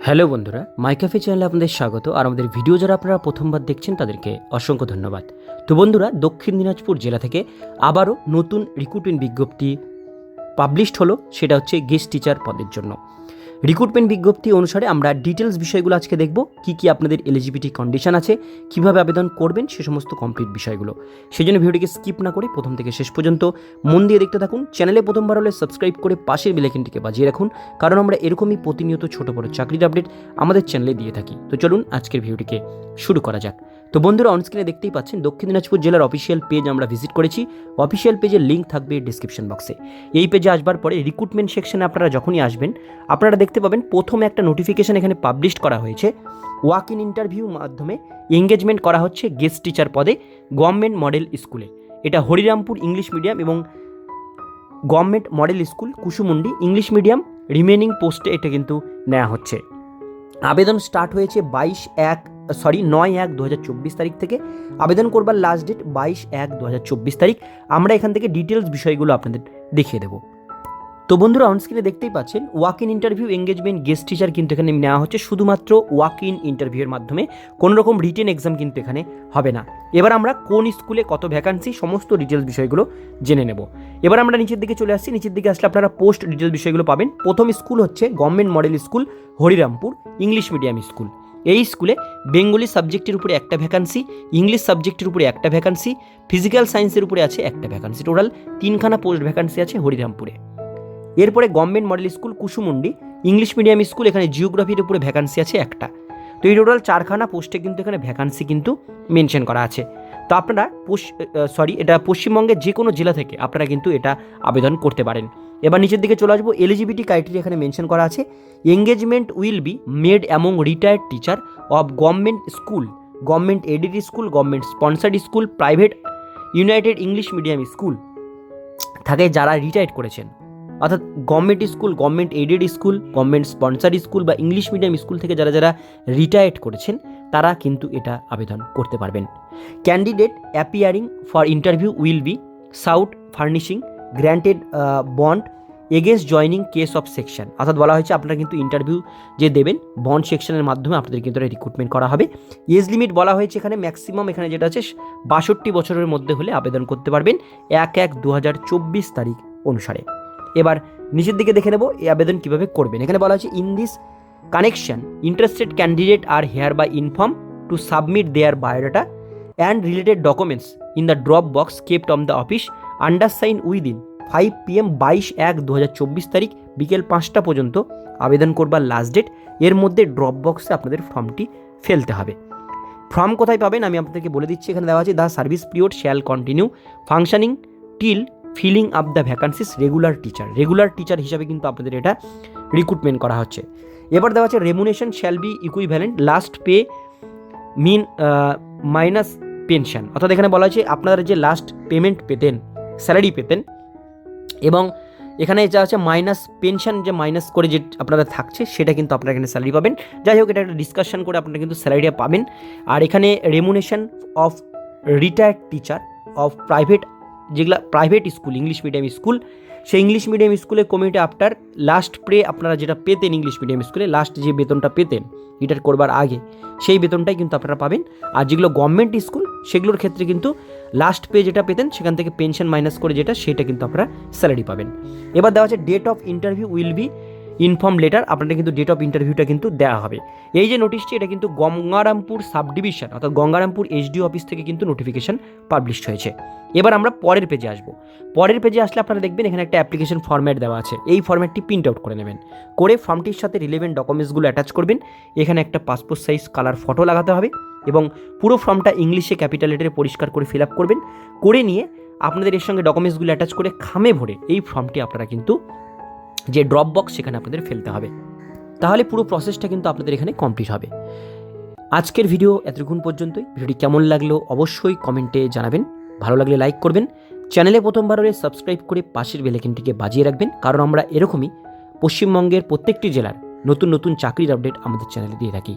Hello বন্ধুরা মাইকাফে চ্যানেলে আপনাদের স্বাগত। আর আমাদের ভিডিও যারা আপনারা প্রথমবার দেখছেন, তাদেরকে অসংখ্য ধন্যবাদ। তো বন্ধুরা, দক্ষিণ দিনাজপুর জেলা থেকে আবারও নতুন রিক্রুটমেন্ট বিজ্ঞপ্তি পাবলিশড হলো, সেটা হচ্ছে গেস্ট টিচার পদের জন্য। রিক্রুটমেন্ট বিজ্ঞপ্তি অনুসারে আমরা ডিটেলস বিষয়গুলো আজকে দেখব, কি কি আপনাদের এলিজিবিলিটি কন্ডিশন আছে, কীভাবে আবেদন করবেন, সে সমস্ত কমপ্লিট বিষয়গুলো। সেই জন্য ভিডিওটিকে স্কিপ না করে প্রথম থেকে শেষ পর্যন্ত মন দিয়ে দেখতে থাকুন চ্যানেলে প্রথমবার হলে সাবস্ক্রাইব করে পাশের বেলাইকনটিকে বাজিয়ে রাখুন, কারণ আমরা এরকমই প্রতিনিয়ত ছোট বড় চাকরির আপডেট আমাদের চ্যানেলে দিয়ে থাকি। তো চলুন আজকের ভিডিওটিকে শুরু করা যাক। তো বন্ধুরা অনস্ক্রিনে দেখতেই পাচ্ছেন, দক্ষিণ দিনাজপুর জেলার অফিসিয়াল পেজ আমরা ভিজিট করেছি। অফিসিয়াল পেজের লিঙ্ক থাকবে ডিসক্রিপশন বক্সে এই পেজে আসবার পরে রিক্রুটমেন্ট সেকশনে আপনারা যখনই আসবেন, আপনারা দেখতে পাবেন প্রথম একটা নোটিফিকেশন এখানে পাবলিশ করা হয়েছে। ওয়াক ইন ইন্টারভিউ মাধ্যমে এঙ্গেজমেন্ট করা হচ্ছে গেস্ট টিচার পদে গভর্নমেন্ট মডেল স্কুলে এটা হরিরামপুর ইংলিশ মিডিয়াম এবং government model school Kusumundi English medium remaining পোস্টে এটা কিন্তু নেওয়া হচ্ছে। আবেদন স্টার্ট হয়েছে বাইশ এক সরি, নয় এক দু তারিখ থেকে। আবেদন করবার লাস্ট ডেট বাইশ এক দু তারিখ। আমরা এখান থেকে ডিটেলস বিষয়গুলো আপনাদের দেখিয়ে দেবো। তো বন্ধুরা অনস্ক্রিনে দেখতেই পাচ্ছেন walk in interview engagement guest teacher কিন্তু এখানে নেওয়া হচ্ছে। শুধুমাত্র ওয়াক ইন ইন্টারভিউয়ের মাধ্যমে। কোনো রকম রিটেন এক্সাম কিন্তু এখানে হবে না। এবার আমরা কোন স্কুলে কত ভ্যাকান্সি সমস্ত ডিটেলস বিষয়গুলো জেনে নেব। এবার আমরা নিচের দিকে চলে আসছি। নিচের দিকে আসলে আপনারা পোস্ট ডিটেলস বিষয়গুলো পাবেন। প্রথম স্কুল হচ্ছে government model school, Harirampur, English medium school. এই স্কুলে বেঙ্গলি সাবজেক্টের উপরে একটা ভ্যাকান্সি ইংলিশ সাবজেক্টের উপরে একটা ভ্যাকান্সি ফিজিক্যাল সায়েন্সের উপরে আছে একটা ভ্যাকান্সি টোটাল তিনখানা পোস্ট ভ্যাকান্সি আছে হরিরামপুরে। এরপরে government model school Kusumundi English medium school এখানে জিওগ্রাফির উপরে ভ্যাকান্সি আছে একটা। তো এই টোটাল চারখানা পোস্টে কিন্তু এখানে ভ্যাকান্সি কিন্তু মেনশন করা আছে। তো আপনারা সরি এটা পশ্চিমবঙ্গের যে কোনো জেলা থেকে আপনারা কিন্তু এটা আবেদন করতে পারেন। এবার নিচের দিকে চলে আসব। এলিজিবিলিটি ক্রাইটেরিয়া এখানে মেনশন করা আছে। Engagement will be made among retired teacher of government school government aided school government sponsored school private united English medium school থাকে যারা রিটায়ার্ড করেছেন। অর্থাৎ government school government aided school government sponsored school বা English medium school থেকে যারা যারা retired করেছেন, তারা কিন্তু এটা আবেদন করতে পারবেন। Candidate appearing for interview will be south furnishing granted bond against joining case of section অর্থাৎ বলা হয়েছে আপনারা কিন্তু ইন্টারভিউ যে দেবেন বন্ড সেকশনের মাধ্যমে আপনাদের কিন্তু রিক্রুটমেন্ট করা হবে। এজ লিমিট বলা হয়েছে এখানে ম্যাক্সিমাম এখানে যেটা আছে, বাষট্টি বছরের মধ্যে হলে আবেদন করতে পারবেন, এক এক দু তারিখ অনুসারে। এবার নিচের দিকে দেখে নেব, এই আবেদন কীভাবে করবেন। এখানে বলা হয়েছে in this connection interested candidate are hereby inform to submit their biodata and related documents in the drop box kept on the office under sign within five PM বাইশ এক দু তারিখ বিকেল পাঁচটা পর্যন্ত আবেদন করবার লাস্ট ডেট এর মধ্যে ড্রপ বক্সে আপনাদের ফর্মটি ফেলতে হবে। ফর্ম কোথায় পাবেন আমি আপনাদেরকে বলে দিচ্ছি, এখানে দেওয়া আছে the service period shall continue functioning till filling up the vacancies regular teacher regular teacher হিসাবে কিন্তু আপনাদের এটা রিক্রুটমেন্ট করা হচ্ছে। এবার দেওয়া আছে remuneration shall be equivalent last pay mean minus pension অর্থাৎ এখানে বলা হয়েছে, আপনারা যে লাস্ট পেমেন্ট পেতেন স্যালারি পেতেন। এবং এখানে যা আছে মাইনাস, পেনশন যে মাইনাস করে যে আপনারা থাকছে, সেটা কিন্তু আপনারা এখানে স্যালারি পাবেন। যাই হোক, এটা একটা ডিসকাশন করে আপনারা কিন্তু স্যালারিটা পাবেন। আর এখানে remuneration of retired teacher of private যেগুলো private school English medium school সেই ইংলিশ মিডিয়াম স্কুলে কমিউনিটি আফটার লাস্ট প্রে আপনারা যেটা পেতেন ইংলিশ মিডিয়াম স্কুলে লাস্ট যে বেতনটা পেতেন রিটায়ার করবার আগে, সেই বেতনটাই কিন্তু আপনারা পাবেন। আর যেগুলো গভর্নমেন্ট স্কুল সেগুলোর ক্ষেত্রে কিন্তু লাস্ট পে যেটা পেতেন, সেখান থেকে পেনশন মাইনাস করে যেটা, সেটা কিন্তু আপনারা স্যালারি পাবেন। এবার দেওয়া আছে date of interview will be inform later, আপনাদের কিন্তু ডেট অফ ইন্টারভিউটা কিন্তু দেওয়া হবে। এই যে নোটিশটি এটা কিন্তু গঙ্গারামপুর সাব ডিভিশন অর্থাৎ গঙ্গারামপুর এইচডি অফিস থেকে কিন্তু নোটিফিকেশন পাবলিশ হয়েছে। এবার আমরা পরের পেজে আসব। পরের পেজে আসলে আপনারা দেখবেন এখানে একটা অ্যাপ্লিকেশন ফর্ম্যাট দেওয়া আছে। এই ফর্ম্যাটটি প্রিন্ট আউট করে নেবেন। করে ফর্মটির সাথে রিলেভেন্ট ডকুমেন্টসগুলো অ্যাটাচ করবেন। এখানে একটা পাসপোর্ট সাইজ কালার ফটো লাগাতে হবে এবং পুরো ফর্মটা ইংলিশে ক্যাপিটাল লেটারে পরিষ্কার করে ফিল আপ করবেন। করে নিয়ে আপনাদের এর সঙ্গে ডকুমেন্টসগুলো অ্যাটাচ করে খামে ভরে এই ফর্মটি আপনারা কিন্তু যে ড্রপ বক্স সেখানে আপনাদের ফেলতে হবে। তাহলে পুরো প্রসেসটা কিন্তু আপনাদের এখানে কমপ্লিট হবে। আজকের ভিডিও এতক্ষণ পর্যন্তই। ভিডিওটি কেমন লাগল অবশ্যই কমেন্টে জানাবেন। ভালো লাগলে লাইক করবেন। চ্যানেলে প্রথমবার হলে সাবস্ক্রাইব করে পাশের বেলেকিনটিকে বাজিয়ে রাখবেন। কারণ আমরা এরকমই পশ্চিমবঙ্গের প্রত্যেকটি জেলার নতুন নতুন চাকরির আপডেট আমাদের চ্যানেলে দিয়ে থাকি।